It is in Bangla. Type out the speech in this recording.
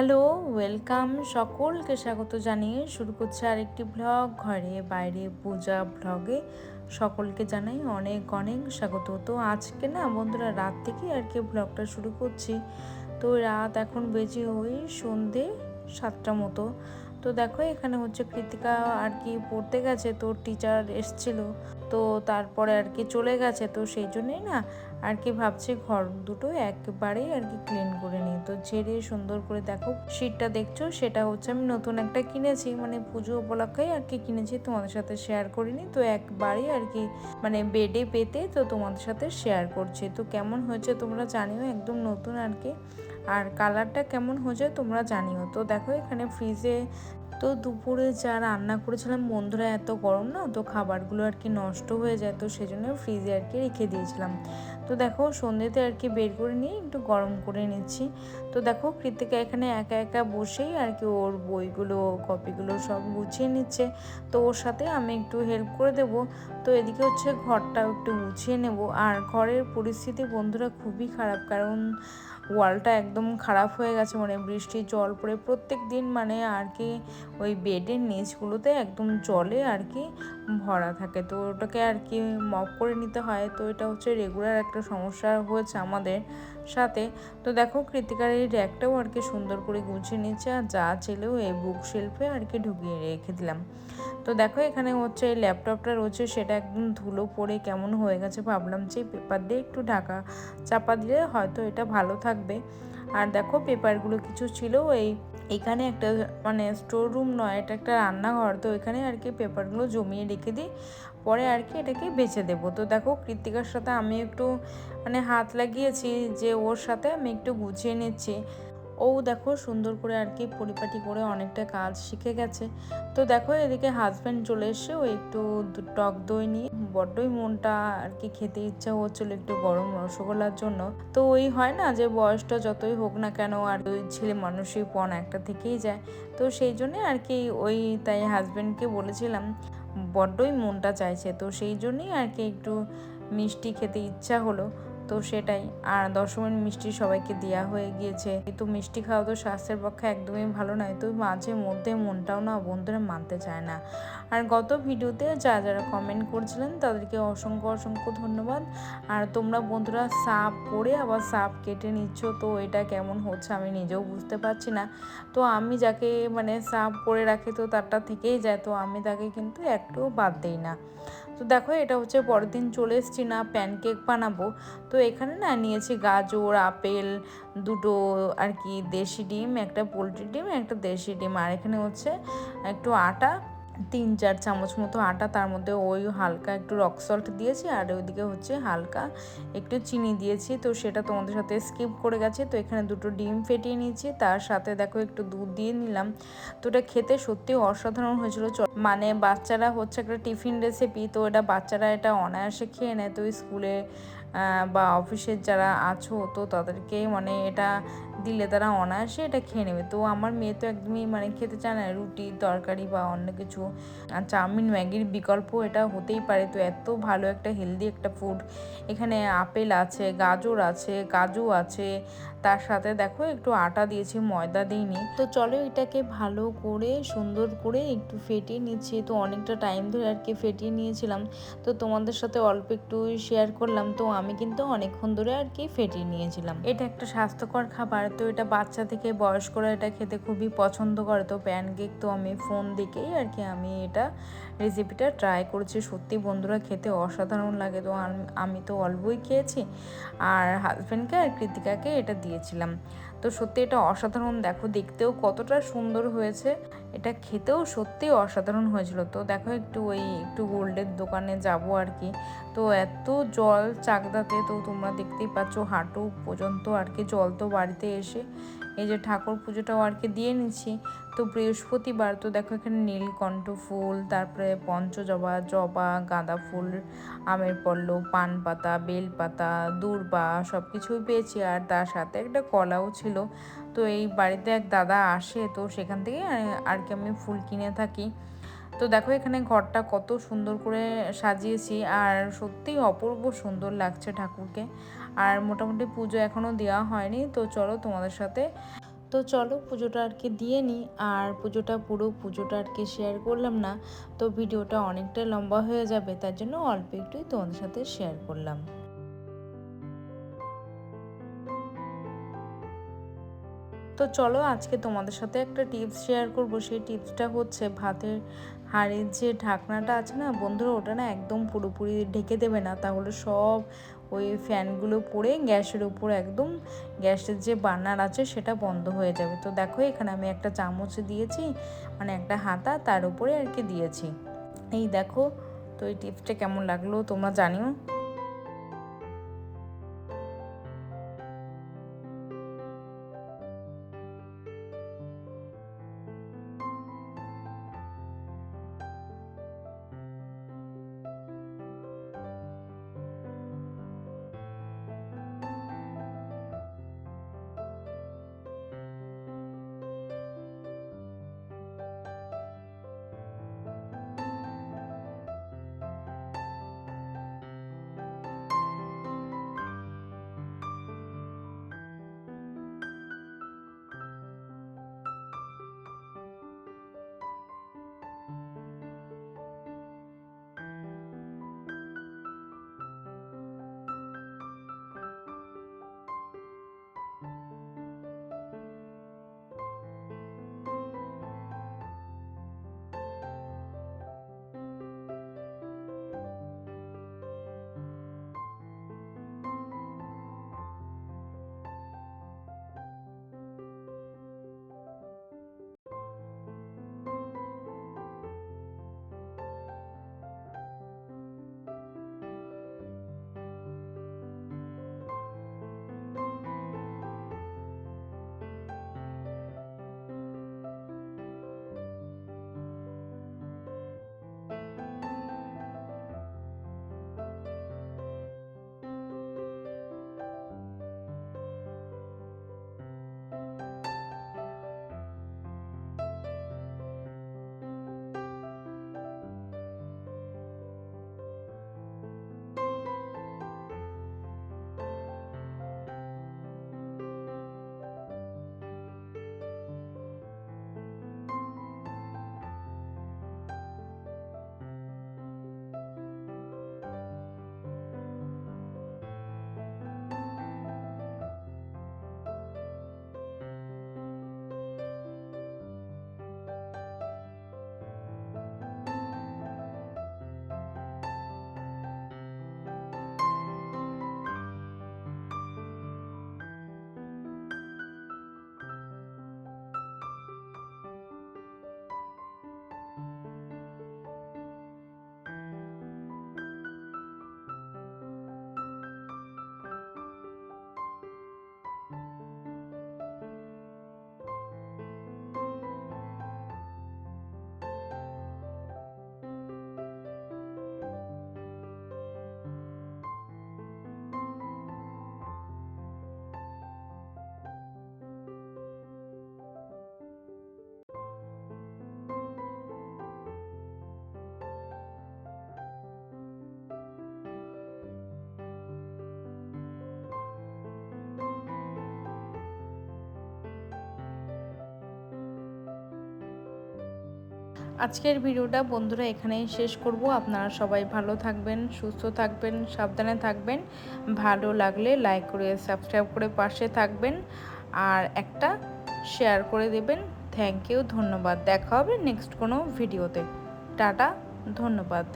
হ্যালো, ওয়েলকাম সকলকে স্বাগত জানিয়ে শুরু করছে আরেকটি ব্লগ। ঘরে বাইরে পূজা ব্লগে সকলকে জানাই অনেক অনেক স্বাগত। তো আজকে না বন্ধুরা রাত থেকে আর কি ব্লগটা শুরু করছি। তো রাত এখন বেজে ওই সন্ধে সাতটা মতো। তো দেখো এখানে হচ্ছে কৃতিকা আর কি পড়তে গেছে, তো টিচার এসছিল। তো তারপরে আর কি চলে গেছে। তো সেই জন্যই না আর কি ভাবছি ঘর দুটো একবারেই আর কি ক্লিন করে নিই। তো ঝেড়ে সুন্দর করে দেখো শীটটা দেখছ, সেটা হচ্ছে আমি নতুন একটা কিনেছি। মানে পুজো উপলক্ষে আর কি কিনেছি, তোমাদের সাথে শেয়ার করিনি। তো একবারই আর কি মানে বেডে পেতে তো তোমাদের সাথে শেয়ার করছি। তো কেমন হয়েছে তোমরা জানিও, একদম নতুন আর কি। আর কালারটা কেমন হয়েছে তোমরা জানিও। তো দেখো এখানে ফ্রিজে তো দুপুরে যা রান্না করেছিলাম, বন্ধুরা এত গরম না, তো খাবারগুলো আর কি নষ্ট হয়ে যায়, তো সেজন্য ফ্রিজে আর কি রেখে দিয়েছিলাম। তো দেখো সন্ধ্যেতে আর কি বের করে নিয়ে একটু গরম করে নিচ্ছি। তো দেখো কৃতিকা এখানে একা একা বসেই আর কি ওর বইগুলো, কপিগুলো সব গুছিয়ে নিচ্ছে। তো ওর সাথে আমি একটু হেল্প করে দেব। তো এদিকে হচ্ছে ঘরটা একটু গুছিয়ে নেব। আর ঘরের পরিস্থিতি বন্ধুরা খুবই খারাপ, কারণ ওয়ালটা একদম খারাপ হয়ে গেছে মানে বৃষ্টির জল পড়ে প্রত্যেক দিন মানে আর কি ওই বেডের নিচগুলোতে একদম জলে আর কি ভরা থাকে। তো ওটাকে আর কি মপ করে নিতে হয়। তো এটা হচ্ছে রেগুলার একটা সমস্যা হয়েছে আমাদের। সাথে। তো দেখো, কৃতিকার এই র্যাকটাও আর কি সুন্দর করে গুছিয়ে নিচ্ছে আর যা ছেলেও এই বুক শিল্পে আর কি ঢুকিয়ে রেখে দিলাম। তো দেখো, এখানে হচ্ছে এই ল্যাপটপটা রয়েছে, সেটা একদম ধুলো পড়ে কেমন হয়ে গেছে ভাবলাম যে পেপার দিয়ে একটু ঢাকা চাপা দিলে হয়তো এটা ভালো থাকবে। আর দেখো পেপারগুলো কিছু ছিল, এই এখানে একটা মানে স্টোর রুম নয়, এটা একটা রান্নাঘর। তো এখানে আর কি পেপারগুলো জমিয়ে রেখে দিই, পরে আর কি এটাকে বেছে দেব। তো দেখো কৃত্তিকার সাথে আমি একটু মানে হাত লাগিয়েছি, যে ওর সাথে আমি একটু গুছিয়ে নিচ্ছি। ও দেখো সুন্দর করে আর কি পরিপাটি করে অনেকটা কাজ শিখে গেছে। তো দেখো এদিকে হাজব্যান্ড চলে এসে ও একটু টক দই নিয়ে, বড্ডই মনটা আর কি খেতে ইচ্ছা হচ্ছিল একটু গরম রসগোল্লার জন্য। তো ওই হয় না যে বয়সটা যতই হোক না কেন আর ওই ছেলে মানুষই পণ একটা থেকেই যায়। তো সেই জন্যে আর কি ওই তাই হাজব্যান্ডকে বলেছিলাম, বড্ডই মনটা চাইছে। তো সেই জন্যই আর কি একটু মিষ্টি খেতে ইচ্ছা হলো। তো সেটাই। আর দশ মিনিট মিষ্টি সবাইকে দেওয়া হয়ে গিয়েছে। কিন্তু মিষ্টি খাওয়া তো স্বাস্থ্যের পক্ষে একদমই ভালো নয়। তো মাঝে মধ্যে মনটাও না বন্ধুরা মানতে চায় না। আর গত ভিডিওতে যা যারা কমেন্ট করছিলেন, তাদেরকে অসংখ্য অসংখ্য ধন্যবাদ। আর তোমরা বন্ধুরা সাপ পরে আবার সাপ কেটে নিচ্ছ, তো এটা কেমন হচ্ছে আমি নিজেও বুঝতে পারছি না। তো আমি যাকে মানে সাপ করে রাখি তো তারটা থেকেই যায়। তো আমি তাকে কিন্তু একটুও বাদ দিই না। তো দেখো, এটা হচ্ছে পরের দিন চলে এসছি না প্যানকেক বানাবো। তো এখানে না নিয়েছি গাজর, আপেল, দুটো আর কি দেশি ডিম, একটা পোলট্রি ডিম, একটা দেশি ডিম। আর এখানে হচ্ছে একটু আটা তিন চার চামচ মতো আটা, তার মধ্যে ওই হালকা একটু রক সল্ট দিয়েছি আর ওইদিকে হচ্ছে হালকা একটু চিনি দিয়েছি। তো সেটা তোমাদের সাথে স্কিপ করে গেছে। তো এখানে দুটো ডিম ফেটিয়ে নিয়েছি। তার সাথে দেখো একটু দুধ দিয়ে নিলাম। তো এটা খেতে সত্যি অসাধারণ হয়েছিল। মানে বাচ্চারা হচ্ছে একটা টিফিন রেসিপি তো এটা বাচ্চারা এটা অনায়াসে খেয়ে নেয়। তো স্কুলে বা অফিসের যারা আছো, তো তাদেরকে মানে এটা দিলে তারা অনায়াসে এটা খেয়ে নেবে। তো আমার মেয়ে তো একদমই মানে খেতে চায় না, রুটি, তরকারি বা অন্য কিছু। চাউমিন, ম্যাগির বিকল্প এটা হতেই পারে। তো এত ভালো একটা হেলদি একটা ফুড এখানে আপেল আছে, গাজর আছে, কাজু আছে। তার সাথে দেখো একটু আটা দিয়েছি, ময়দা দিইনি। তো চলো এটাকে ভালো করে, সুন্দর করে একটু ফেটিয়ে নিচ্ছি। তো অনেকটা টাইম ধরে আর কি ফেটিয়ে নিয়েছিলাম। তো তোমাদের সাথে অল্প একটু শেয়ার করলাম। তো আমি কিন্তু অনেকক্ষণ ধরে আর কি ফেটিয়ে নিয়েছিলাম। এটা একটা স্বাস্থ্যকর খাবার। তো এটা বাচ্চা থেকে বয়স্করা এটা খেতে খুবই পছন্দ করে। তো প্যানকেক তো আমি ফোন দেখেই আর কি আমি এটা রেসিপিটা ট্রাই করেছি। সত্যি বন্ধুরা খেতে অসাধারণ লাগে। তো আমি তো অল্পই খেয়েছি আর হাজব্যান্ডকে আর কৃতিকাকে এটা দিয়েছিলাম। তো সত্যি এটা অসাধারণ। দেখো দেখতেও কতটা সুন্দর হয়েছে। এটা খেতেও সত্যি অসাধারণ হয়েছিল। তো দেখো একটু ওই, একটু গোল্ডের দোকানে যাব আর কি। তো এত জল চাকদাতে তো তোমরা দেখতেই পাচ্ছ, হাঁটু পর্যন্ত আর কি জল তো বাড়িতে এসে এই যে ঠাকুর পুজোটাও আর কি দিয়ে নিচ্ছি। তো বৃহস্পতিবার তো দেখো এখানে নীলকণ্ঠ ফুল, তারপরে পঞ্চজবা, জবা, গাঁদা ফুল, আমের পল্ল, পান পাতা, বেল পাতা, দূর্বা সব কিছুই পেয়েছি। আর তার সাথে একটা কলাও ছিল। তো এই বাড়িতে এক দাদা আসে, তো সেখান থেকে আর কি আমি ফুল কিনে থাকি। তো দেখো এখানে ঘরটা কত সুন্দর করে সাজিয়েছি। আর সত্যিই অপূর্ব সুন্দর লাগছে ঠাকুরকে। আর মোটামুটি পুজো এখনও দেওয়া হয়নি, তো চলো তোমাদের সাথে। তো চলো পুজোটা আর কি দিয়ে নিই, আর পুজোটা পুরো পুজোটা আর কি শেয়ার করলাম না, তো ভিডিওটা অনেকটা লম্বা হয়ে যাবে, তার জন্য অল্প একটুই তোমাদের সাথে শেয়ার করলাম। তো চলো আজকে তোমাদের সাথে একটা টিপস শেয়ার করব, সেই টিপসটা হচ্ছে ভাতের হাঁড়ির যে ঢাকনাটা আছে না, বন্ধুরা, ওটা না একদম পুরোপুরি ঢেকে দেবে না। তাহলে সব ওই ফ্যানগুলো পড়ে গ্যাসের উপর একদম গ্যাসের যে বার্নার আছে, সেটা বন্ধ হয়ে যাবে। তো দেখো, এখানে আমি একটা চামচ দিয়েছি মানে একটা হাতা, তার উপরে আর কি দিয়েছি। এই দেখো, তো এই টিপসটা কেমন লাগল তোমরা জানিও। আজকের ভিডিওটা বন্ধুরা এখানেই শেষ করব। আপনারা সবাই ভালো থাকবেন, সুস্থ থাকবেন, সাবধানে থাকবেন। ভালো লাগলে লাইক করে, সাবস্ক্রাইব করে পাশে থাকবেন। আর একটা শেয়ার করে দেবেন। থ্যাংক ইউ, ধন্যবাদ। দেখা হবে নেক্সট কোনো ভিডিওতে। টাটা, ধন্যবাদ।